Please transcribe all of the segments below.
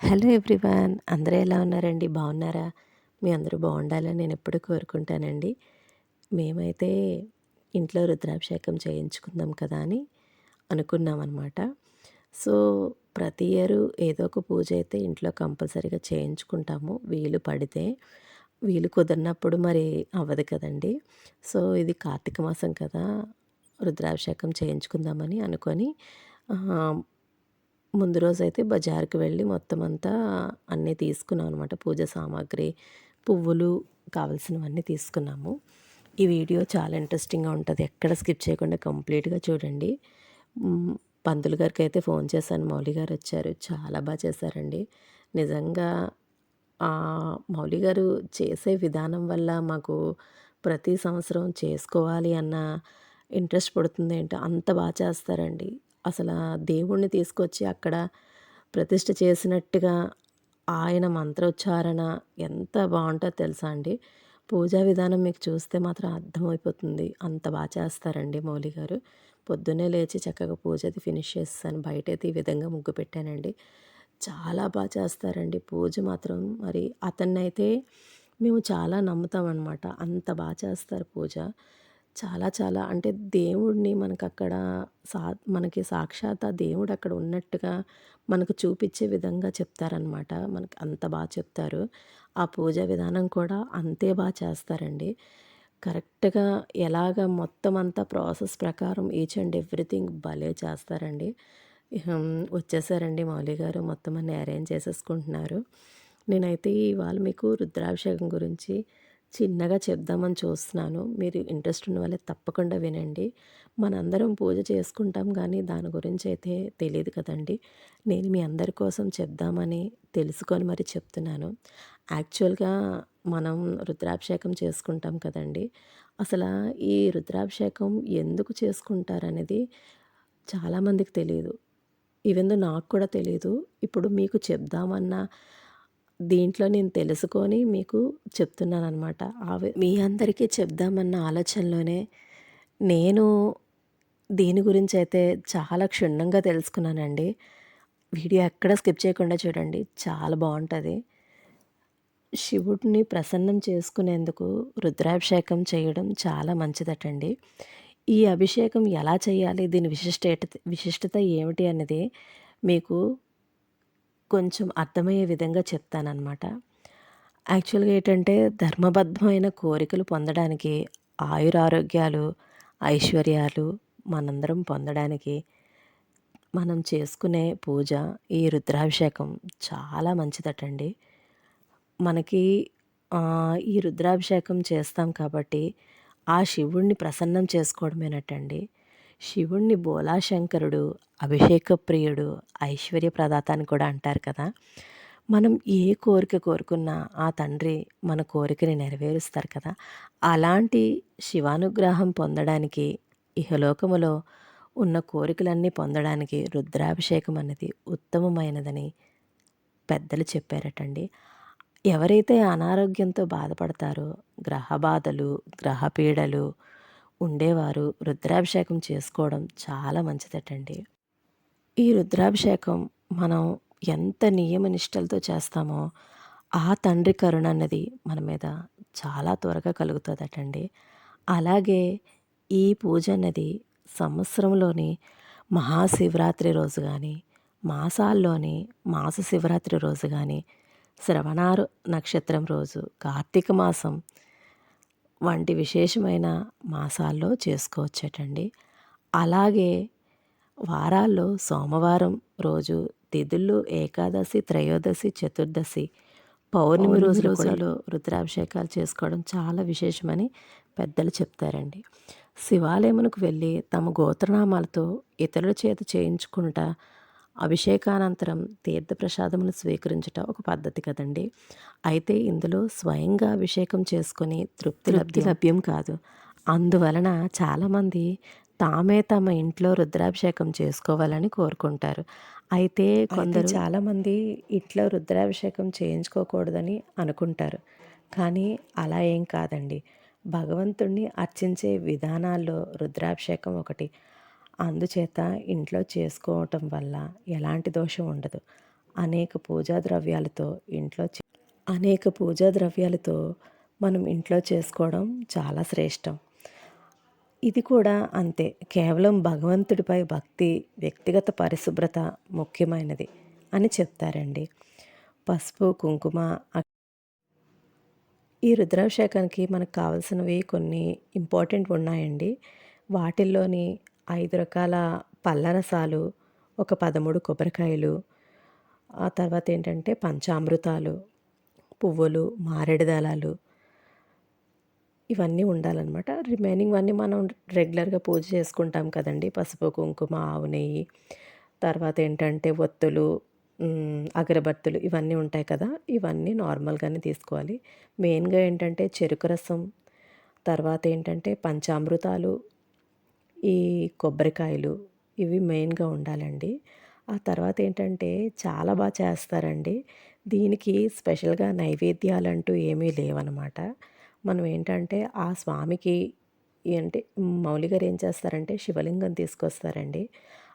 Hello everyone. అందరూ ఎలా ఉన్నారండి? బాగున్నారా? మీ అందరూ బాగుండాలని నేను ఎప్పుడు కోరుకుంటానండి. మేమైతే ఇంట్లో రుద్రాభిషేకం చేయించుకుందాం కదా అని అనుకున్నాం అనమాట సో ప్రతి ఇయర్ ఏదో ఒక పూజ అయితే ఇంట్లో కంపల్సరీగా చేయించుకుంటాము. వీలు పడితే. వీలు కుదిరినప్పుడు మరి అవ్వదు కదండి. సో ఇది కార్తీక మాసం కదా. రుద్రాభిషేకం చేయించుకుందామని అనుకొని ముందు రోజైతే బజార్కి వెళ్ళి మొత్తం అంతా అన్నీ తీసుకున్నాం అనమాట పూజ సామాగ్రి పువ్వులు కావలసినవన్నీ తీసుకున్నాము. ఈ వీడియో చాలా ఇంట్రెస్టింగ్గా ఉంటుంది. ఎక్కడ స్కిప్ చేయకుండా కంప్లీట్గా చూడండి. పంతులు గారికి అయితే ఫోన్ చేశాను. మౌలి గారు వచ్చారు. చాలా బాగా చేశారండి. నిజంగా మౌలి గారు చేసే విధానం వల్ల మాకు ప్రతి సంవత్సరం చేసుకోవాలి అన్న ఇంట్రెస్ట్ పడుతుంది ఏంటో అంత బాగా చేస్తారండి. అసలు దేవుణ్ణి తీసుకొచ్చి అక్కడ ప్రతిష్ఠ చేసినట్టుగా ఆయన మంత్రోచ్చారణ ఎంత బాగుంటుందో తెలుసా అండి. పూజా విధానం మీకు చూస్తే మాత్రం అర్థమైపోతుంది. అంత బాగా చేస్తారండి మౌలి గారు. పొద్దున్నే లేచి చక్కగా పూజ అది ఫినిష్ చేస్తాను బయటైతే ఈ విధంగా ముగ్గు పెట్టానండి. చాలా బాగా చేస్తారండి. పూజ మాత్రం మరి అతన్ని అయితే మేము చాలా నమ్ముతామన్నమాట. అంత బాగా చేస్తారు పూజ. చాలా చాలా. అంటే దేవుడిని మనకు అక్కడ సా మనకి సాక్షాత్ ఆ దేవుడు అక్కడ ఉన్నట్టుగా మనకు చూపించే విధంగా చెప్తారనమాట మనకి అంత బాగా చెప్తారు. ఆ పూజ విధానం కూడా అంతే బాగా చేస్తారండి. కరెక్ట్గా ఎలాగ మొత్తం అంతా ప్రాసెస్ ప్రకారం ఈచ్ అండ్ ఎవ్రీథింగ్ భలే చేస్తారండి. వచ్చేసారండి మౌలి గారు. మొత్తం అన్ని అరేంజ్ చేసేసుకుంటున్నారు. నేనైతే ఇవాళ మీకు రుద్రాభిషేకం గురించి చిన్నగా చెప్దామని చూస్తున్నాను. మీరు ఇంట్రెస్ట్ ఉన్న వాళ్ళే తప్పకుండా వినండి. మనందరం పూజ చేసుకుంటాం కానీ దాని గురించి అయితే తెలియదు కదండి. నేను మీ అందరి కోసం చెప్దామని తెలుసుకొని మరి చెప్తున్నాను. యాక్చువల్గా మనం రుద్రాభిషేకం చేసుకుంటాం కదండి. అసలు ఈ రుద్రాభిషేకం ఎందుకు చేసుకుంటారనేది చాలామందికి తెలియదు. ఈవెందు నాకు కూడా తెలియదు. ఇప్పుడు మీకు చెప్దామన్న దీంట్లో నేను తెలుసుకొని మీకు చెప్తున్నాను అనమాట మీ అందరికీ చెప్దామన్న ఆలోచనలోనే నేను దీని గురించి అయితే చాలా క్షుణ్ణంగా తెలుసుకున్నానండి. వీడియో ఎక్కడ స్కిప్ చేయకుండా చూడండి. చాలా బాగుంటుంది. శివుడిని ప్రసన్నం చేసుకునేందుకు రుద్రాభిషేకం చేయడం చాలా మంచిదటండి. ఈ అభిషేకం ఎలా చేయాలి? దీని విశిష్ట విశిష్టత ఏమిటి అనేది మీకు కొంచెం అర్థమయ్యే విధంగా చెప్తానన్నమాట. యాక్చువల్గా ఏంటంటే ధర్మబద్ధమైన కోరికలు పొందడానికి ఆయురారోగ్యాలు ఐశ్వర్యాలు మనందరం పొందడానికి మనం చేసుకునే పూజ ఈ రుద్రాభిషేకం చాలా మంచిదటండి. మనకి ఈ రుద్రాభిషేకం చేస్తాం కాబట్టి ఆ శివుణ్ణి ప్రసన్నం చేసుకోవడమేనటండి. శివుణ్ణి బోలాశంకరుడు అభిషేక ప్రియుడు ఐశ్వర్య ప్రదాత అని కూడా అంటారు కదా. మనం ఏ కోరిక కోరుకున్నా ఆ తండ్రి మన కోరికని నెరవేరుస్తారు కదా. అలాంటి శివానుగ్రహం పొందడానికి ఇహలోకములో ఉన్న కోరికలన్నీ పొందడానికి రుద్రాభిషేకం అనేది ఉత్తమమైనదని పెద్దలు చెప్పారటండి. ఎవరైతే అనారోగ్యంతో బాధపడతారో గ్రహ బాధలు గ్రహపీడలు ఉండేవారు. రుద్రాభిషేకం చేసుకోవడం చాలా మంచిదటండి. ఈ రుద్రాభిషేకం మనం ఎంత నియమ నిష్టలతో చేస్తామో ఆ తండ్రి కరుణ అన్నది మన మీద చాలా త్వరగా కలుగుతుందటండి. అలాగే ఈ పూజ అన్నది సంవత్సరంలోని మహాశివరాత్రి రోజు కానీ మాసాల్లోని మాస శివరాత్రి రోజు కానీ శ్రవణారు నక్షత్రం రోజు కార్తీక మాసం వంటి విశేషమైన మాసాల్లో చేసుకోవచ్చటండి. అలాగే వారాల్లో సోమవారం రోజు తిథుల్లో ఏకాదశి త్రయోదశి చతుర్దశి పౌర్ణమి రోజు రోజులలో రుద్రాభిషేకాలు చేసుకోవడం చాలా విశేషమని పెద్దలు చెప్తారండి. శివాలయమునకు వెళ్ళి తమ గోత్రనామాలతో ఇతరుల చేత చేయించుకుంటా అభిషేకానంతరం తీర్థప్రసాదములు స్వీకరించట ఒక పద్ధతి కదండి. అయితే ఇందులో స్వయంగా అభిషేకం చేసుకొని తృప్తి లబ్ధి లభ్యం కాదు. అందువలన చాలామంది తామే తమ ఇంట్లో రుద్రాభిషేకం చేసుకోవాలని కోరుకుంటారు. అయితే కొందరు చాలామంది ఇంట్లో రుద్రాభిషేకం చేయించుకోకూడదని అనుకుంటారు. కానీ అలా ఏం కాదండి. భగవంతుణ్ణి అర్చించే విధానాల్లో రుద్రాభిషేకం ఒకటి అందుచేత ఇంట్లో చేసుకోవటం వల్ల ఎలాంటి దోషం ఉండదు. అనేక పూజా ద్రవ్యాలతో ఇంట్లో అనేక పూజా ద్రవ్యాలతో మనం ఇంట్లో చేసుకోవడం చాలా శ్రేష్టం. ఇది కూడా అంతే. కేవలం భగవంతుడిపై భక్తి వ్యక్తిగత పరిశుభ్రత ముఖ్యమైనది అని చెప్తారండి. పసుపు కుంకుమ ఈ రుద్రాభిషేకానికి మనకు కావాల్సినవి కొన్ని ఇంపార్టెంట్ ఉన్నాయండి. వాటిల్లోని ఐదు రకాల పళ్ళరసాలు ఒక పదమూడు కొబ్బరికాయలు ఆ తర్వాత ఏంటంటే పంచామృతాలు పువ్వులు మారేడు దళాలు ఇవన్నీ ఉండాలన్నమాట. రిమైనింగ్ అన్నీ మనం రెగ్యులర్గా పూజ చేసుకుంటాం కదండి. పసుపు కుంకుమ ఆవు నెయ్యి తర్వాత ఏంటంటే ఒత్తులు అగరబత్తులు ఇవన్నీ ఉంటాయి కదా. ఇవన్నీ నార్మల్గానే తీసుకోవాలి. మెయిన్గా ఏంటంటే చెరుకు రసం తర్వాత ఏంటంటే పంచామృతాలు ఈ కొబ్బరికాయలు ఇవి మెయిన్గా ఉండాలండి. ఆ తర్వాత ఏంటంటే చాలా బాగా చేస్తారండి. దీనికి స్పెషల్గా నైవేద్యాలు అంటూ ఏమీ లేవన్నమాట మనం ఏంటంటే ఆ స్వామికి అంటే మౌలి గారు ఏం చేస్తారంటే శివలింగం తీసుకొస్తారండి.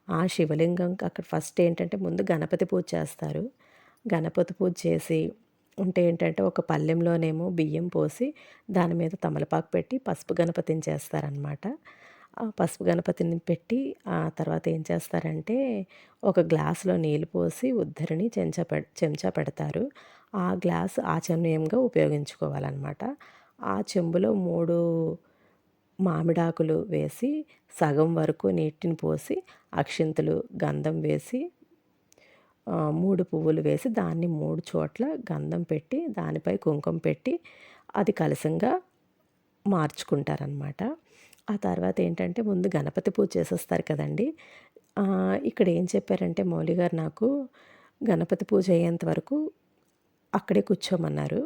ఆ శివలింగం అక్కడ ఫస్ట్ ఏంటంటే ముందు గణపతి పూజ చేస్తారు. గణపతి పూజ చేసి ఉంటే ఏంటంటే ఒక పల్లెంలోనేమో బియ్యం పోసి దాని మీద తమలపాకు పెట్టి పసుపు గణపతిని చేస్తారనమాట. పసుపు గణపతిని పెట్టి ఆ తర్వాత ఏం చేస్తారంటే ఒక గ్లాసులో నీళ్ళు పోసి ఉద్ధరిని చెంచా పె చెంచా పెడతారు. ఆ గ్లాస్ ఆచమనీయంగా ఉపయోగించుకోవాలన్నమాట. ఆ చెంబులో మూడు మామిడాకులు వేసి సగం వరకు నీటిని పోసి అక్షింతలు గంధం వేసి మూడు పువ్వులు వేసి దాన్ని మూడు చోట్ల గంధం పెట్టి దానిపై కుంకుమ పెట్టి అది కలసంగా మార్చుకుంటారనమాట ఆ తర్వాత ఏంటంటే ముందు గణపతి పూజ చేసేస్తారు కదండి. ఇక్కడ ఏం చెప్పారంటే మౌలి గారు నాకు గణపతి పూజ అయ్యేంత వరకు అక్కడే కూర్చోమన్నారు.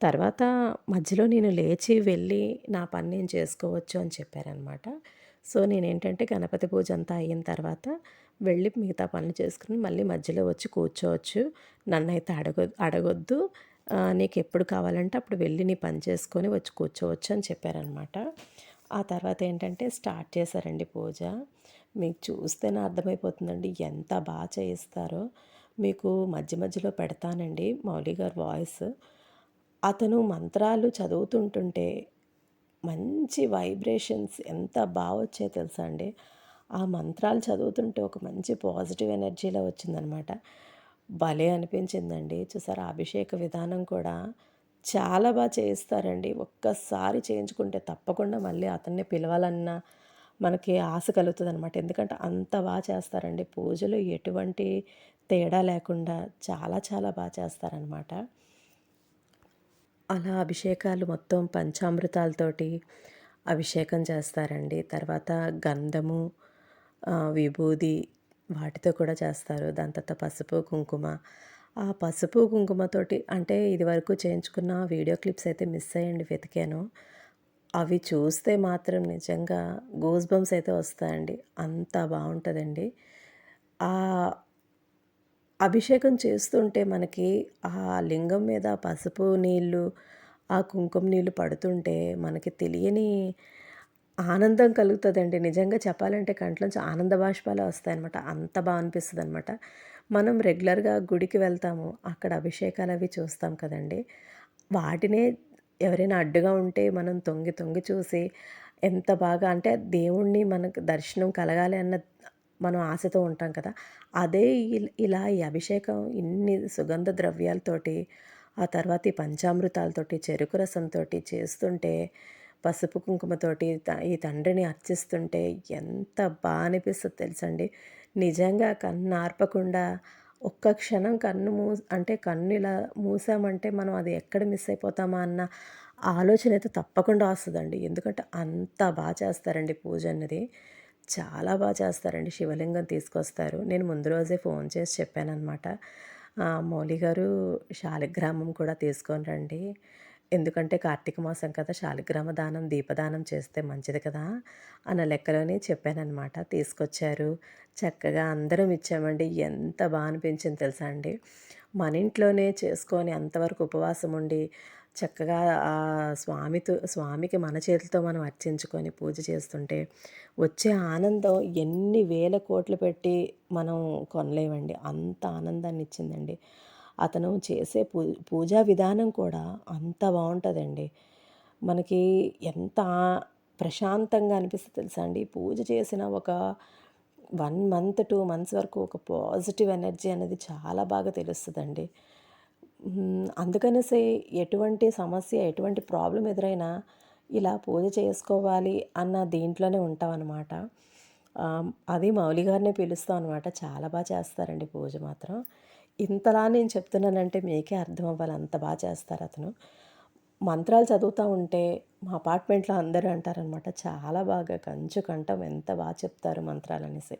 తర్వాత మధ్యలో నేను లేచి వెళ్ళి నా పని నేను చేసుకోవచ్చు అని చెప్పారనమాట సో నేనేంటంటే గణపతి పూజ అంతా అయిన తర్వాత వెళ్ళి మిగతా పనులు చేసుకుని మళ్ళీ మధ్యలో వచ్చి కూర్చోవచ్చు. నన్ను అయితే అడగ అడగొద్దు. నీకు ఎప్పుడు కావాలంటే అప్పుడు వెళ్ళి నీ పని చేసుకొని వచ్చి కూర్చోవచ్చు అని చెప్పారనమాట ఆ తర్వాత ఏంటంటే స్టార్ట్ చేశారండి పూజ. మీకు చూస్తేనే అర్థమైపోతుందండి ఎంత బాగా చేయిస్తారో. మీకు మధ్య మధ్యలో పెడతానండి మౌలి గారు వాయిస్. అతను మంత్రాలు చదువుతుంటుంటే మంచి వైబ్రేషన్స్ ఎంత బాగా వచ్చాయో తెలుసా అండి. ఆ మంత్రాలు చదువుతుంటే ఒక మంచి పాజిటివ్ ఎనర్జీలో వచ్చిందనమాట. భలే అనిపించిందండి. చూసారా అభిషేక విధానం కూడా. చాలా బాగా చేయిస్తారండి. ఒక్కసారి చేయించుకుంటే తప్పకుండా మళ్ళీ అతన్ని పిలవాలన్న మనకి ఆశ కలుగుతుంది అనమాట ఎందుకంటే అంత బాగా చేస్తారండి. పూజలు ఎటువంటి తేడా లేకుండా చాలా చాలా బాగా చేస్తారనమాట అలా అభిషేకాలు మొత్తం పంచామృతాలతోటి అభిషేకం చేస్తారండి. తర్వాత గంధము విభూది వాటితో కూడా చేస్తారు. దాని తర్వాత పసుపు కుంకుమ ఆ పసుపు కుంకుమతోటి అంటే ఇదివరకు చేయించుకున్న వీడియో క్లిప్స్ అయితే మిస్ అయ్యండి వెతికాను. అవి చూస్తే మాత్రం నిజంగా గూస్ బంప్స్ అయితే వస్తాయండి. అంత బాగుంటుందండి. ఆ అభిషేకం చేస్తుంటే మనకి ఆ లింగం మీద పసుపు నీళ్ళు ఆ కుంకుమ నీళ్ళు పడుతుంటే మనకి తెలియని ఆనందం కలుగుతుందండి. నిజంగా చెప్పాలంటే కంట్లోంచి ఆనంద బాష్పాలే వస్తాయన్నమాట. అంత బాగా అనిపిస్తుంది అనమాట మనం రెగ్యులర్గా గుడికి వెళ్తాము అక్కడ అభిషేకాలు అవి చూస్తాం కదండి. వాటినే ఎవరైనా అడ్డుగా ఉంటే మనం తొంగి తొంగి చూసి ఎంత బాగా అంటే దేవుణ్ణి మనకు దర్శనం కలగాలి అన్న మనం ఆశతో ఉంటాం కదా. అదే ఇలా ఈ అభిషేకం ఇన్ని సుగంధ ద్రవ్యాలతోటి ఆ తర్వాత ఈ పంచామృతాలతోటి చెరుకు రసంతో చేస్తుంటే పసుపు కుంకుమతోటి ఈ తండ్రిని అర్చిస్తుంటే ఎంత బాగా అనిపిస్తుంది తెలుసండి. నిజంగా కన్ను ఆర్పకుండా ఒక్క క్షణం కన్ను మూ అంటే కన్ను ఇలా మూసామంటే మనం అది ఎక్కడ మిస్ అయిపోతామా అన్న ఆలోచన అయితే తప్పకుండా వస్తుందండి. ఎందుకంటే అంత బాగా చేస్తారండి పూజ అన్నది. చాలా బాగా చేస్తారండి. శివలింగం తీసుకొస్తారు. నేను ముందు రోజే ఫోన్ చేసి చెప్పానమాట మౌలి గారు శాలిగ్రామం కూడా తీసుకొని రండి. ఎందుకంటే కార్తీక మాసం కదా శాలిగ్రామ దానం దీపదానం చేస్తే మంచిది కదా అన్న లెక్కలోనే చెప్పానమాట తీసుకొచ్చారు. చక్కగా అందరం ఇచ్చామండి. ఎంత బాగా అనిపించింది తెలుసా అండి? మన ఇంట్లోనే చేసుకొని అంతవరకు ఉపవాసం ఉండి చక్కగా ఆ స్వామితో స్వామికి మన చేతులతో మనం అర్చించుకొని పూజ చేస్తుంటే వచ్చే ఆనందం ఎన్ని వేల కోట్లు పెట్టి మనం కొనలేమండి. అంత ఆనందాన్ని ఇచ్చిందండి అతను చేసే పూ పూజా విధానం కూడా అంత బాగుంటుందండి. మనకి ఎంత ప్రశాంతంగా అనిపిస్తుంది తెలుసా అండి? పూజ చేసిన ఒక వన్ మంత్ టూ మంత్స్ వరకు ఒక పాజిటివ్ ఎనర్జీ అనేది చాలా బాగా తెలుస్తుందండి. అందుకనేసి ఎటువంటి సమస్య ఎటువంటి ప్రాబ్లం ఎదురైనా ఇలా పూజ చేసుకోవాలి అన్న దీంట్లోనే ఉంటాం అనమాట అది మౌలి గారిని పిలుస్తాం అనమాట చాలా బాగా చేస్తారండి పూజ మాత్రం. ఇంతలా నేను చెప్తున్నానంటే మీకే అర్థం అవ్వాలి. అంత బాగా చేస్తారు అతను. మంత్రాలు చదువుతూ ఉంటే మా అపార్ట్మెంట్లో అందరూ అంటారనమాట చాలా బాగా కంచు కంఠం ఎంత బాగా చెప్తారు మంత్రాలు అనేసి.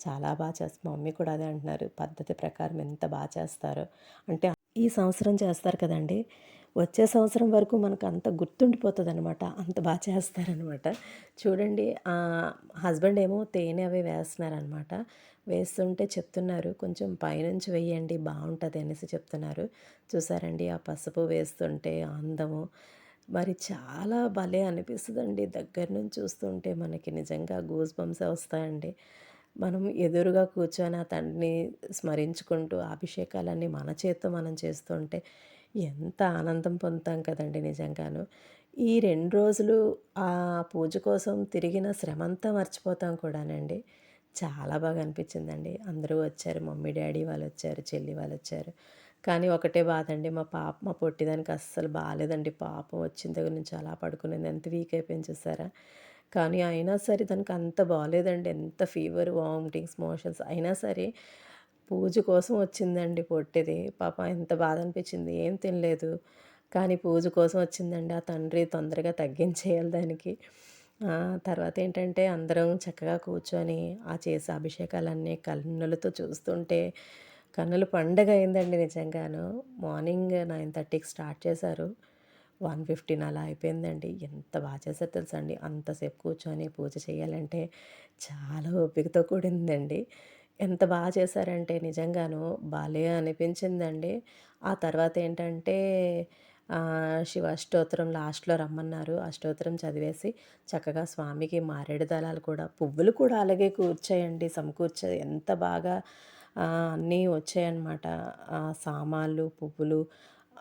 చాలా బాగా చేస్తారు మా మమ్మీ కూడా అదే అంటున్నారు పద్ధతి ప్రకారం ఎంత బాగా చేస్తారు అంటే ఈ సంవత్సరం చేస్తారు కదండి వచ్చే సంవత్సరం వరకు మనకు అంత గుర్తుండిపోతుంది అనమాట అంత బాగా చేస్తారనమాట చూడండి హస్బెండ్ ఏమో తేనె అవి వేస్తున్నారనమాట వేస్తుంటే చెప్తున్నారు కొంచెం పైనుంచి వేయండి బాగుంటుంది అనేసి చెప్తున్నారు. చూసారండి ఆ పసుపు వేస్తుంటే అందము. మరి చాలా భలే అనిపిస్తుందండి దగ్గర నుంచి చూస్తుంటే మనకి నిజంగా గూస్ బంప్స్ వస్తాయండి. మనం ఎదురుగా కూర్చొని ఆ తండ్రిని స్మరించుకుంటూ అభిషేకాలన్నీ మన చేత్తో మనం చేస్తుంటే ఎంత ఆనందం పొందుతాం కదండి నిజంగాను. ఈ రెండు రోజులు ఆ పూజ కోసం తిరిగిన శ్రమంతా మర్చిపోతాం కూడానండి. చాలా బాగా అనిపించిందండి. అందరూ వచ్చారు మమ్మీ డాడీ వాళ్ళు వచ్చారు చెల్లి వాళ్ళు వచ్చారు. కానీ ఒకటే బాధ అండి మా పాప మా పొట్టిదానికి అస్సలు బాగాలేదండి పాపం వచ్చిన దగ్గర నుంచి అలా పడుకునేది. ఎంత వీక్ అయిపోయింది చూసారా? కానీ అయినా సరే దానికి అంత బాగాలేదండి ఎంత ఫీవర్ వామిటింగ్స్ మోషన్స్ అయినా సరే పూజ కోసం వచ్చిందండి పొట్టిది. పాప ఎంత బాధ అనిపించింది ఏం తినలేదు. కానీ పూజ కోసం వచ్చిందండి ఆ తండ్రి తొందరగా తగ్గించేయాలి దానికి. తర్వాత ఏంటంటే అందరం చక్కగా కూర్చొని ఆ చేసే అభిషేకాలన్నీ కన్నులతో చూస్తుంటే కన్నులు పండగ అయిందండి నిజంగాను. మార్నింగ్ నైన్ థర్టీకి స్టార్ట్ చేశారు. వన్ ఫిఫ్టీన్ అలా అయిపోయిందండి. ఎంత బాగా చేశారు తెలుసా అండి? అంతసేపు కూర్చొని పూజ చేయాలంటే చాలా ఓపికతో కూడిందండి. ఎంత బాగా చేశారంటే నిజంగాను భలే అనిపించిందండి. ఆ తర్వాత ఏంటంటే శివ అష్టోత్తరం లాస్ట్లో రమ్మన్నారు. అష్టోత్తరం చదివేసి చక్కగా స్వామికి మారేడు దళాలు కూడా పువ్వులు కూడా అలాగే కూర్చాయండి సమకూర్చాయి ఎంత బాగా అన్నీ వచ్చాయన్నమాట. సామాన్లు పువ్వులు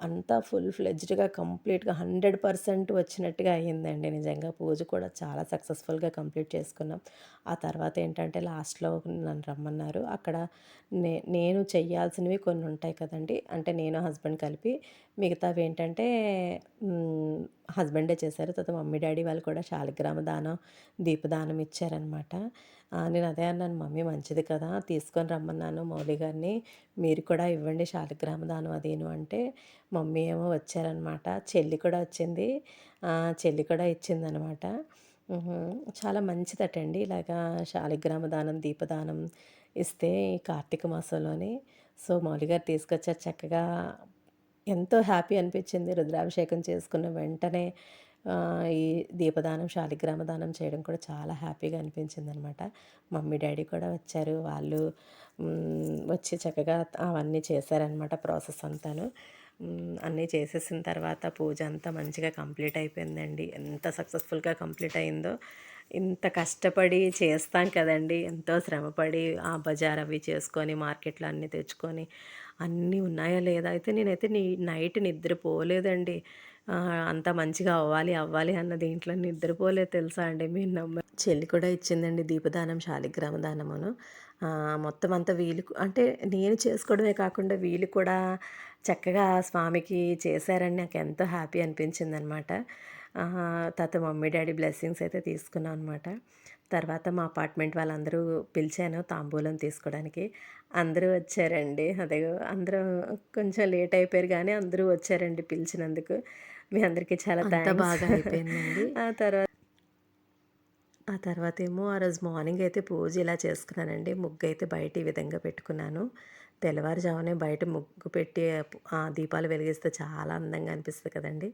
అంతా ఫుల్ ఫ్లెడ్జ్డ్గా కంప్లీట్గా హండ్రెడ్ పర్సెంట్ వచ్చినట్టుగా అయ్యిందండి నిజంగా. పూజ కూడా చాలా సక్సెస్ఫుల్గా కంప్లీట్ చేసుకున్నాం. ఆ తర్వాత ఏంటంటే లాస్ట్లో నన్ను రమ్మన్నారు. అక్కడ నే నేను చెయ్యాల్సినవి కొన్ని ఉంటాయి కదండి. అంటే నేను హస్బెండ్ కలిపి మిగతావి ఏంటంటే హస్బెండే చేశారు. తర్వాత మమ్మీ డాడీ వాళ్ళు కూడా శాలిగ్రామ దానం దీపదానం ఇచ్చారనమాట నేను అదే అన్నాను మమ్మీ మంచిది కదా తీసుకొని రమ్మన్నాను మౌలి గారిని. మీరు కూడా ఇవ్వండి శాలిగ్రామ దానం అదేను అంటే మమ్మీ ఏమో వచ్చారనమాట చెల్లి కూడా వచ్చింది. చెల్లి కూడా ఇచ్చిందనమాట చాలా మంచిదటండి. ఇలాగా శాలిగ్రామ దానం దీపదానం ఇస్తే ఈ కార్తీక మాసంలోనే. సో మౌలి గారు తీసుకొచ్చారు చక్కగా ఎంతో హ్యాపీ అనిపించింది రుద్రాభిషేకం చేసుకున్న వెంటనే ఈ దీపదానం శాలిగ్రామ దానం చేయడం కూడా చాలా హ్యాపీగా అనిపించింది అనమాట మమ్మీ డాడీ కూడా వచ్చారు. వాళ్ళు వచ్చి చక్కగా అవన్నీ చేశారనమాట ప్రాసెస్ అంతాను. అన్నీ చేసేసిన తర్వాత పూజ అంతా మంచిగా కంప్లీట్ అయిపోయిందండి. ఎంత సక్సెస్ఫుల్గా కంప్లీట్ అయిందో ఇంత కష్టపడి చేస్తాం కదండి. ఎంతో శ్రమపడి ఆ బజార్ అవి చేసుకొని మార్కెట్లో అన్నీ తెచ్చుకొని అన్నీ ఉన్నాయా లేదా? అయితే నేనైతే నీ నైట్ నిద్రపోలేదండి. అంత మంచిగా అవ్వాలి అవ్వాలి అన్న దీంట్లో నిద్రపోలేదు తెలుసా అండి మీరు నమ్మ? చెల్లి కూడా ఇచ్చిందండి దీపదానం శాలిగ్రామ దానమును. మొత్తం అంతా వీలు అంటే నేను చేసుకోవడమే కాకుండా వీళ్ళు కూడా చక్కగా స్వామికి చేశారని నాకు ఎంతో హ్యాపీ అనిపించింది అనమాట తర్వాత మమ్మీ డాడీ బ్లెస్సింగ్స్ అయితే తీసుకున్నాను అనమాట తర్వాత మా అపార్ట్మెంట్ వాళ్ళందరూ పిలిచాను తాంబూలం తీసుకోవడానికి. అందరూ వచ్చారండి. అదే అందరూ కొంచెం లేట్ అయిపోయారు కానీ అందరూ వచ్చారండి పిలిచినందుకు. మీ అందరికీ చాలా బాగా అయిపోయిందండి. ఆ తర్వాత ఆ తర్వాత ఏమో ఆ రోజు మార్నింగ్ అయితే పూజ ఇలా చేసుకున్నానండి. ముగ్గు అయితే బయట ఈ విధంగా పెట్టుకున్నాను. తెల్లవారుజామునే బయట ముగ్గు పెట్టి ఆ దీపాలు వెలిగిస్తే చాలా అందంగా అనిపిస్తుంది కదండి.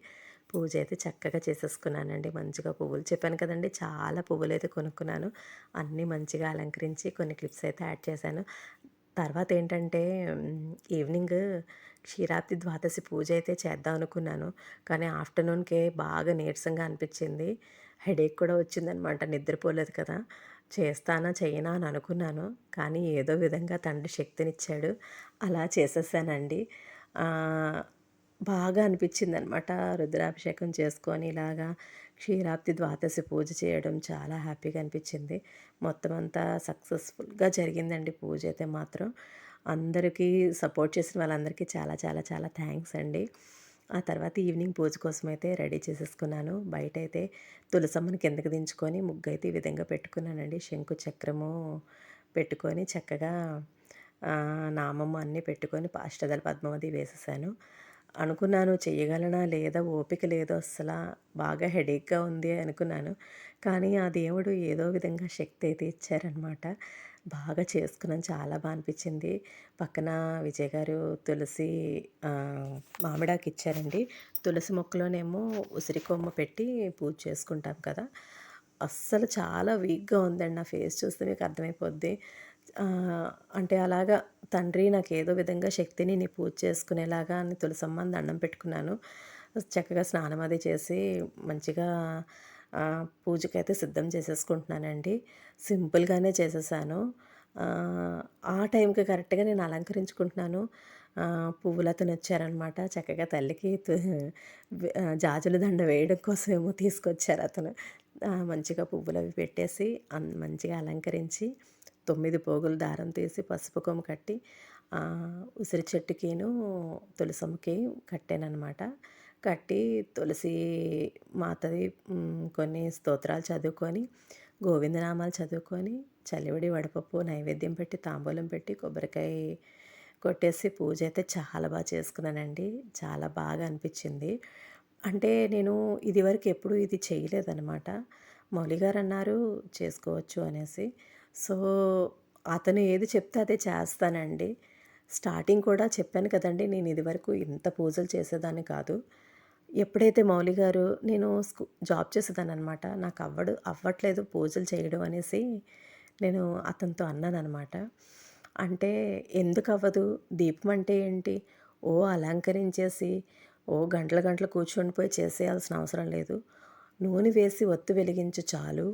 పూజ అయితే చక్కగా చేసేసుకున్నానండి. మంచిగా పువ్వులు చెప్పాను కదండి చాలా పువ్వులు అయితే కొనుక్కున్నాను. అన్నీ మంచిగా అలంకరించి కొన్ని క్లిప్స్ అయితే యాడ్ చేశాను. తర్వాత ఏంటంటే ఈవినింగ్ క్షీరాబ్ది ద్వాదశి పూజ అయితే చేద్దాం అనుకున్నాను. కానీ ఆఫ్టర్నూన్కే బాగా నీరసంగా అనిపించింది. హెడేక్ కూడా వచ్చిందనమాట నిద్రపోలేదు కదా. చేస్తానా చేయనా అని అనుకున్నాను. కానీ ఏదో విధంగా తండ్రి శక్తినిచ్చాడు. అలా చేసేసానండి. బాగా అనిపించింది అనమాట రుద్రాభిషేకం చేసుకొని ఇలాగా క్షీరాబ్ది ద్వాదశి పూజ చేయడం చాలా హ్యాపీగా అనిపించింది. మొత్తం అంతా సక్సెస్ఫుల్గా జరిగిందండి పూజ అయితే మాత్రం. అందరికీ సపోర్ట్ చేసిన వాళ్ళందరికీ చాలా చాలా చాలా థ్యాంక్స్ అండి. ఆ తర్వాత ఈవినింగ్ పూజ కోసం అయితే రెడీ చేసేసుకున్నాను. బయట అయితే తులసమ్మని కిందకి దించుకొని ముగ్గు అయితే ఈ విధంగా పెట్టుకున్నానండి. శంకు చక్రము పెట్టుకొని చక్కగా నామము అన్నీ పెట్టుకొని అష్టదల పద్మావతి వేసేసాను. అనుకున్నాను చేయగలనా లేదా? ఓపిక లేదు అస్సలు. బాగా హెడేక్గా ఉంది అనుకున్నాను. కానీ ఆ దేవుడు ఏదో విధంగా శక్తి అయితే ఇచ్చారనమాట బాగా చేసుకున్నాను. చాలా బాగా అనిపించింది. పక్కన విజయ్ గారు తులసి మామిడాకి ఇచ్చారండి. తులసి మొక్కలోనేమో ఉసిరి కొమ్మ పెట్టి పూజ చేసుకుంటాం కదా. అస్సలు చాలా వీక్గా ఉందండి. నా ఫేస్ చూస్తే మీకు అర్థమైపోద్ది. అంటే అలాగా తండ్రి నాకు ఏదో విధంగా శక్తిని నీ పూజ చేసుకునేలాగా అని తులసమ్మని దండం పెట్టుకున్నాను. చక్కగా స్నానం అది చేసి మంచిగా పూజకైతే సిద్ధం చేసేసుకుంటున్నానండి. సింపుల్గానే చేసేసాను. ఆ టైంకి కరెక్ట్గా నేను అలంకరించుకుంటున్నాను. పువ్వులతను వచ్చారనమాట చక్కగా తల్లికి జాజుల దండ వేయడం కోసమేమో తీసుకొచ్చారు అతను. మంచిగా పువ్వులు అవి పెట్టేసి మంచిగా అలంకరించి తొమ్మిది పోగులు దారం తీసి పసుపు కొమ్ము కట్టి ఉసిరి చెట్టుకిను తులసమ్మకి కట్టానమాట కట్టి తులసి మాతది కొన్ని స్తోత్రాలు చదువుకొని గోవిందనామాలు చదువుకొని చలివిడి వడపప్పు నైవేద్యం పెట్టి తాంబూలం పెట్టి కొబ్బరికాయ కొట్టేసి పూజ అయితే చాలా బాగా చేసుకున్నానండి. చాలా బాగా అనిపించింది. అంటే నేను ఇదివరకు ఎప్పుడు ఇది చేయలేదన్నమాట. మౌలిగారు అన్నారు చేసుకోవచ్చు అనేసి. సో అతను ఏది చెప్తే అదే చేస్తానండి. స్టార్టింగ్ కూడా చెప్పాను కదండి నేను ఇదివరకు ఇంత పూజలు చేసేదాన్ని కాదు. ఎప్పుడైతే మౌలి గారు నేను స్కూ జాబ్ చేసేదాన్ని అనమాట నాకు అవ్వడు అవ్వట్లేదు పూజలు చేయడం అనేసి నేను అతనితో అన్నాను అనమాట అంటే ఎందుకు అవ్వదు? దీపం అంటే ఏంటి? ఓ అలంకరించేసి ఓ గంటల గంటలు కూర్చొని పోయి చేసేయాల్సిన అవసరం లేదు. నూనె వేసి ఒత్తు వెలిగించు చాలు.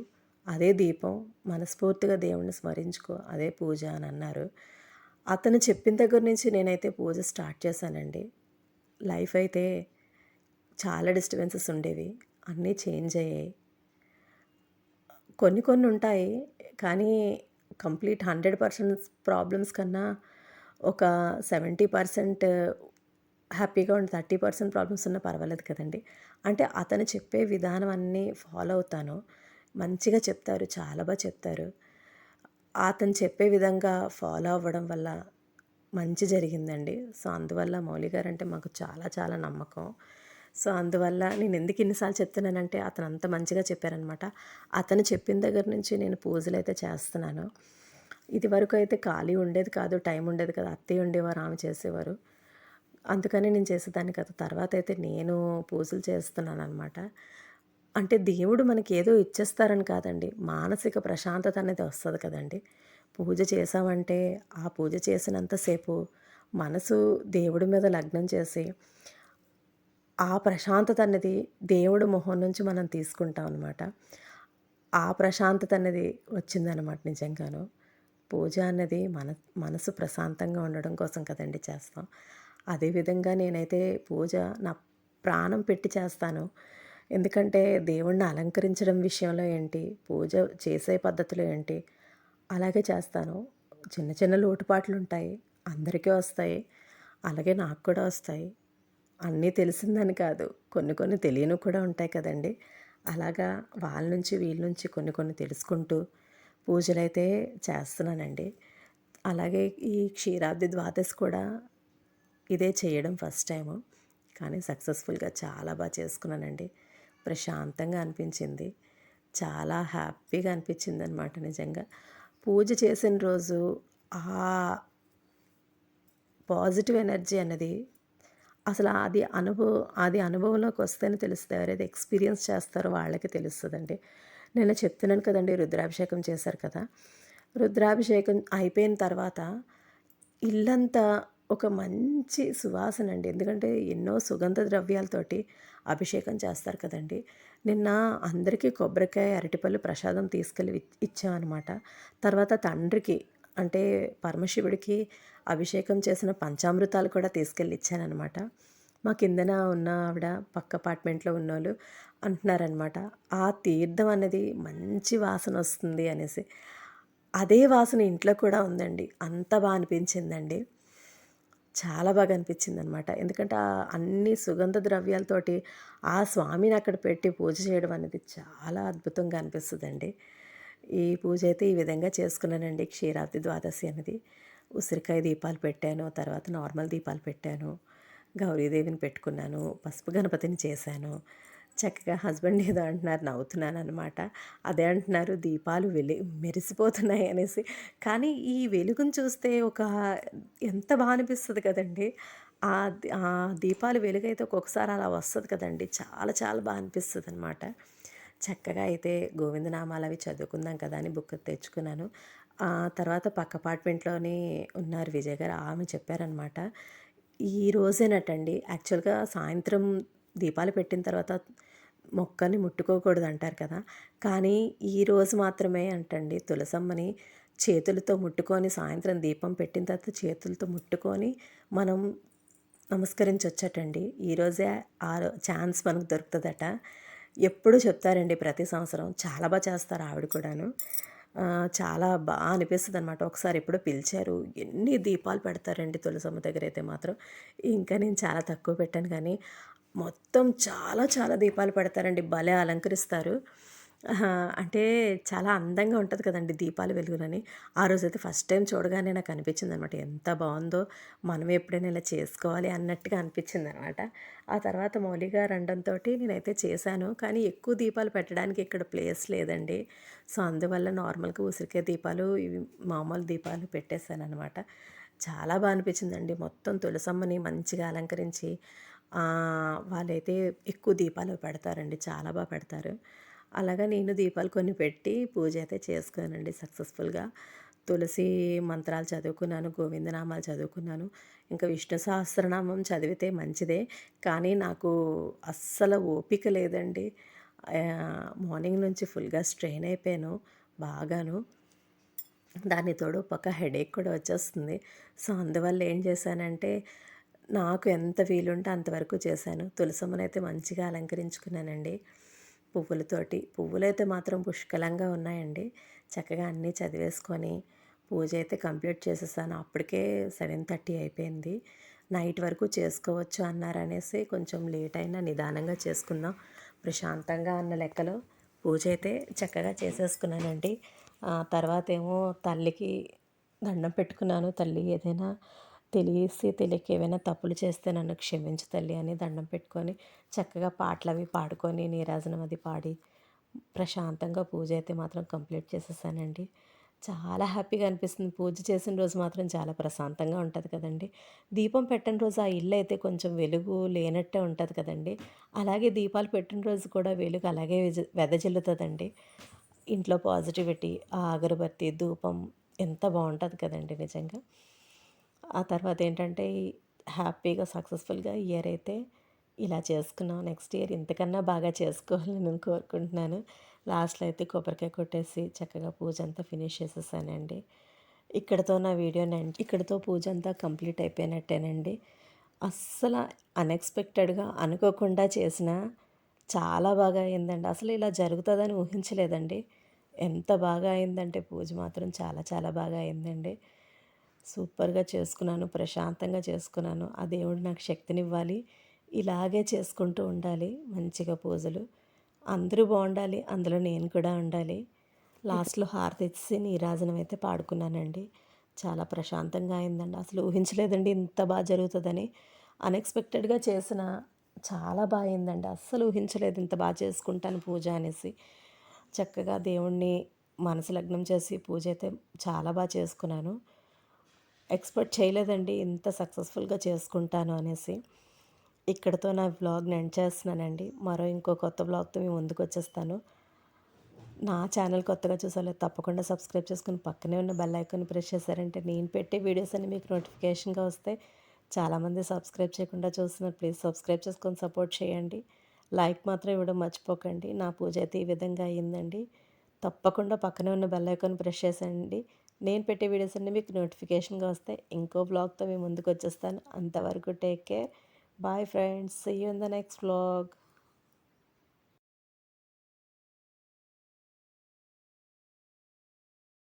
అదే దీపం మనస్ఫూర్తిగా దేవుణ్ణి స్మరించుకో అదే పూజ అని అన్నారు. అతను చెప్పిన దగ్గర నుంచి నేనైతే పూజ స్టార్ట్ చేశానండి. లైఫ్ అయితే చాలా డిస్టర్బెన్సెస్ ఉండేవి అన్నీ చేంజ్ అయ్యాయి. కొన్ని కొన్ని ఉంటాయి కానీ కంప్లీట్ హండ్రెడ్ పర్సెంట్ ప్రాబ్లమ్స్ కన్నా ఒక సెవెంటీ పర్సెంట్ హ్యాపీగా ఉండి థర్టీ పర్సెంట్ ప్రాబ్లమ్స్ ఉన్నా పర్వాలేదు కదండి. అంటే అతను చెప్పే విధానం అన్నీ ఫాలో అవుతాను. మంచిగా చెప్తారు చాలా బాగా చెప్తారు. అతను చెప్పే విధంగా ఫాలో అవ్వడం వల్ల మంచి జరిగిందండి. సో అందువల్ల మౌలి గారు అంటే మాకు చాలా చాలా నమ్మకం. సో అందువల్ల నేను ఎందుకు ఇన్నిసార్లు చెప్తున్నానంటే అతను అంత మంచిగా చెప్పారనమాట అతను చెప్పిన దగ్గర నుంచి నేను పూజలు అయితే చేస్తున్నాను. ఇది వరకు అయితే ఖాళీ ఉండేది కాదు టైం ఉండేది కదా అత్తయ్య ఉండేవారు ఆమె చేసేవారు. అందుకని నేను చేసేదాన్ని కదా. తర్వాత అయితే నేను పూజలు చేస్తున్నాను అనమాట అంటే దేవుడు మనకి ఏదో ఇచ్చేస్తారని కాదండి. మానసిక ప్రశాంతత అనేది వస్తుంది కదండి. పూజ చేసామంటే ఆ పూజ చేసినంతసేపు మనసు దేవుడి మీద లగ్నం చేసి ఆ ప్రశాంతత అనేది దేవుడు మొహం నుంచి మనం తీసుకుంటాం అనమాట ఆ ప్రశాంతత అనేది వచ్చిందనమాట నిజంగాను. పూజ అన్నది మన మనసు ప్రశాంతంగా ఉండడం కోసం కదండి చేస్తాం. అదేవిధంగా నేనైతే పూజ నా ప్రాణం పెట్టి చేస్తాను. ఎందుకంటే దేవుణ్ణి అలంకరించడం విషయంలో ఏంటి? పూజ చేసే పద్ధతులు ఏంటి? అలాగే చేస్తాను. చిన్న చిన్న లోటుపాట్లు ఉంటాయి. అందరికీ వస్తాయి. అలాగే నాకు కూడా వస్తాయి. అన్నీ తెలిసిందని కాదు. కొన్ని కొన్ని తెలియని కూడా ఉంటాయి కదండి. అలాగా వాళ్ళ నుంచి వీళ్ళ నుంచి కొన్ని కొన్ని తెలుసుకుంటూ పూజలైతే చేస్తున్నానండి. అలాగే ఈ క్షీరాబ్ది ద్వాదశి కూడా ఇదే చేయడం ఫస్ట్ టైము. కానీ సక్సెస్ఫుల్గా చాలా బాగా చేసుకున్నానండి. ప్రశాంతంగా అనిపించింది. చాలా హ్యాపీగా అనిపించింది అనమాట నిజంగా. పూజ చేసిన రోజు ఆ పాజిటివ్ ఎనర్జీ అనేది అసలు అది అనుభవం అది అనుభవంలోకి వస్తేనే తెలుస్తుంది. ఎవరైతే ఎక్స్పీరియన్స్ చేస్తారో వాళ్ళకి తెలుస్తుందండి. నేను చెప్తున్నాను కదండి రుద్రాభిషేకం చేశారు కదా. రుద్రాభిషేకం అయిపోయిన తర్వాత ఇల్లంతా ఒక మంచి సువాసన అండి ఎందుకంటే ఎన్నో సుగంధ ద్రవ్యాలతోటి అభిషేకం చేస్తారు కదండి. నిన్న అందరికీ కొబ్బరికాయ అరటిపళ్ళు ప్రసాదం తీసుకెళ్ళి ఇచ్చామన్నమాట. తర్వాత తండ్రికి అంటే పరమశివుడికి అభిషేకం చేసిన పంచామృతాలు కూడా తీసుకెళ్ళి ఇచ్చానమాట మా కిందన ఉన్న ఆవిడ పక్క అపార్ట్మెంట్లో ఉన్నోళ్ళు అంటున్నారనమాట ఆ తీర్థం అనేది మంచి వాసన వస్తుంది అనేసి. అదే వాసన ఇంట్లో కూడా ఉందండి. అంత బాగా అనిపించిందండి. చాలా బాగా అనిపించింది అనమాట ఎందుకంటే అన్ని సుగంధ ద్రవ్యాలతోటి ఆ స్వామిని అక్కడ పెట్టి పూజ చేయడం అనేది చాలా అద్భుతంగా అనిపిస్తుందండి. ఈ పూజ అయితే ఈ విధంగా చేసుకున్నానండి. క్షీరాబ్ది ద్వాదశి అనేది. ఉసిరికాయ దీపాలు పెట్టాను తర్వాత నార్మల్ దీపాలు పెట్టాను గౌరీదేవిని పెట్టుకున్నాను పసుపు గణపతిని చేశాను చక్కగా హస్బెండ్ ఏదో అంటున్నారు నవ్వుతున్నాను అనమాట అదే అంటున్నారు దీపాలు వెలి మెరిసిపోతున్నాయి అనేసి. కానీ ఈ వెలుగును చూస్తే ఒక ఎంత బాగా అనిపిస్తుంది కదండి. ఆ దీపాలు వెలుగైతే ఒక్కొక్కసారి అలా వస్తుంది కదండి. చాలా చాలా బాగా అనిపిస్తుంది అనమాట చక్కగా అయితే గోవిందనామాలు అవి చదువుకుందాం కదా అని బుక్ తెచ్చుకున్నాను. ఆ తర్వాత పక్క అపార్ట్మెంట్లోని ఉన్నారు విజయ్ గారు ఆమె చెప్పారనమాట ఈ రోజేనటండి యాక్చువల్గా సాయంత్రం దీపాలు పెట్టిన తర్వాత మొక్కని ముట్టుకోకూడదు అంటారు కదా. కానీ ఈరోజు మాత్రమే అంటండి తులసమ్మని చేతులతో ముట్టుకొని సాయంత్రం దీపం పెట్టిన తర్వాత చేతులతో ముట్టుకొని మనం నమస్కరించొచ్చటండి. ఈరోజే ఆ ఛాన్స్ మనకు దొరుకుతుందట. ఎప్పుడు చెప్తారండి ప్రతి సంవత్సరం. చాలా బాగా చేస్తారు ఆవిడ కూడాను. చాలా బాగా అనిపిస్తుంది అనమాట ఒకసారి ఎప్పుడో పిలిచారు. ఎన్ని దీపాలు పెడతారండి తులసమ్మ దగ్గర అయితే మాత్రం. ఇంకా నేను చాలా తక్కువ పెట్టాను కానీ మొత్తం చాలా చాలా దీపాలు పెడతారండి. భలే అలంకరిస్తారు. అంటే చాలా అందంగా ఉంటుంది కదండి దీపాలు వెలుగులని. ఆ రోజు అయితే ఫస్ట్ టైం చూడగానే నాకు అనిపించింది అనమాట ఎంత బాగుందో మనం ఎప్పుడైనా ఇలా చేసుకోవాలి అన్నట్టుగా అనిపించింది అనమాట ఆ తర్వాత మౌలిగా రండంతో నేనైతే చేశాను. కానీ ఎక్కువ దీపాలు పెట్టడానికి ఇక్కడ ప్లేస్ లేదండి. సో అందువల్ల నార్మల్గా ఉసిరికాయ దీపాలు ఇవి మామూలు దీపాలు పెట్టేశాను అనమాట చాలా బాగా అనిపించిందండి. మొత్తం తులసమ్మని మంచిగా అలంకరించి వాళ్ళైతే ఎక్కువ దీపాలు పెడతారండి. చాలా బాగా పెడతారు. అలాగా నేను దీపాలు కొన్ని పెట్టి పూజ అయితే చేసుకున్నానండి సక్సెస్ఫుల్గా. తులసి మంత్రాలు చదువుకున్నాను గోవిందనామాలు చదువుకున్నాను. ఇంకా విష్ణు సహస్రనామం చదివితే మంచిదే. కానీ నాకు అస్సలు ఓపిక లేదండి. మార్నింగ్ నుంచి ఫుల్గా స్ట్రెయిన్ అయిపోయాను బాగాను. దాని తోడు పక్క హెడేక్ కూడా వచ్చేస్తుంది. సో అందువల్ల ఏం చేశానంటే నాకు ఎంత వీలుంటే అంతవరకు చేశాను. తులసమ్మనైతే మంచిగా అలంకరించుకున్నానండి. పువ్వులతోటి. పువ్వులైతే మాత్రం పుష్కలంగా ఉన్నాయండి. చక్కగా అన్నీ చదివేసుకొని పూజ అయితే కంప్లీట్ చేసేసాను. అప్పటికే సెవెన్ థర్టీ అయిపోయింది. నైట్ వరకు చేసుకోవచ్చు అన్నారనేసి కొంచెం లేట్ అయినా నిదానంగా చేసుకుందాం. ప్రశాంతంగా అన్న లెక్కలో పూజ అయితే చక్కగా చేసేసుకున్నానండి. తర్వాత ఏమో తల్లికి దండం పెట్టుకున్నాను. తల్లి ఏదైనా తెలిసి తెలియక ఏమైనా తప్పులు చేస్తే నన్ను క్షమించు తల్లి అని దండం పెట్టుకొని చక్కగా పాటలు అవి పాడుకొని నీరాజనం అది పాడి ప్రశాంతంగా పూజ అయితే మాత్రం కంప్లీట్ చేసేసానండి. చాలా హ్యాపీగా అనిపిస్తుంది. పూజ చేసిన రోజు మాత్రం చాలా ప్రశాంతంగా ఉంటుంది కదండి. దీపం పెట్టిన రోజు ఆ ఇల్లు అయితే కొంచెం వెలుగు లేనట్టే ఉంటుంది కదండి. అలాగే దీపాలు పెట్టిన రోజు కూడా వెలుగు అలాగే వెదజల్లుతుందండి. ఇంట్లో పాజిటివిటీ ఆ అగరబత్తి ధూపం ఎంత బాగుంటుంది కదండి నిజంగా. ఆ తర్వాత ఏంటంటే హ్యాపీగా సక్సెస్ఫుల్గా ఇయర్ అయితే ఇలా చేసుకున్నాం. నెక్స్ట్ ఇయర్ ఇంతకన్నా బాగా చేసుకోవాలని నేను కోరుకుంటున్నాను. లాస్ట్లో అయితే కొబ్బరికాయ కొట్టేసి చక్కగా పూజ అంతా ఫినిష్ చేసేసానండి. ఇక్కడతో నా వీడియో నేను ఇక్కడతో పూజ అంతా కంప్లీట్ అయిపోయినట్టేనండి. అస్సలు అన్ఎక్స్పెక్టెడ్గా అనుకోకుండా చేసిన చాలా బాగా అయిందండి. అసలు ఇలా జరుగుతుందని ఊహించలేదండి. ఎంత బాగా అయిందంటే పూజ మాత్రం చాలా చాలా బాగా అయిందండి. సూపర్గా చేసుకున్నాను ప్రశాంతంగా చేసుకున్నాను. ఆ దేవుడు నాకు శక్తినివ్వాలి. ఇలాగే చేసుకుంటూ ఉండాలి. మంచిగా పూజలు. అందరూ బాగుండాలి. అందులో నేను కూడా ఉండాలి. లాస్ట్లో హారతి ఇచ్చి నీరాజనం అయితే పాడుకున్నానండి. చాలా ప్రశాంతంగా అయిందండి. అసలు ఊహించలేదండి ఇంత బాగా జరుగుతుందని. అన్ఎక్స్పెక్టెడ్గా చేసిన చాలా బాగా అయిందండి. అస్సలు ఊహించలేదు ఇంత బాగా చేసుకుంటాను పూజ అనేసి. చక్కగా దేవుణ్ణి మనసు లగ్నం చేసి పూజ అయితే చాలా బాగా చేసుకున్నాను. ఎక్స్పెక్ట్ చేయలేదండి ఇంత సక్సెస్ఫుల్గా చేసుకుంటాను అనేసి. ఇక్కడతో నా బ్లాగ్ని ఎండ్ చేస్తున్నానండి. మరో ఇంకో కొత్త బ్లాగ్తో మేము ముందుకు వచ్చేస్తాను. నా ఛానల్ కొత్తగా చూసాలో తప్పకుండా సబ్స్క్రైబ్ చేసుకుని పక్కనే ఉన్న బెల్ ఐకాన్ ప్రెస్ చేశారంటే నేను పెట్టే వీడియోస్ అన్ని మీకు నోటిఫికేషన్గా వస్తాయి చాలామంది సబ్స్క్రైబ్ చేయకుండా చూస్తున్నారు. ప్లీజ్ సబ్స్క్రైబ్ చేసుకొని సపోర్ట్ చేయండి. లైక్ మాత్రం ఇవ్వడం మర్చిపోకండి. నా పూజ అయితే ఈ విధంగా అయ్యిందండి తప్పకుండా పక్కనే ఉన్న బెల్ ఐకాన్ ప్రెస్ చేసేయండి. నేను పెట్టే వీడియోస్ అన్ని మీకు నోటిఫికేషన్గా వస్తాయి. ఇంకో బ్లాగ్తో మేము ముందుకు వచ్చేస్తాను అంతవరకు take care. Bye friends. See you in the next blog.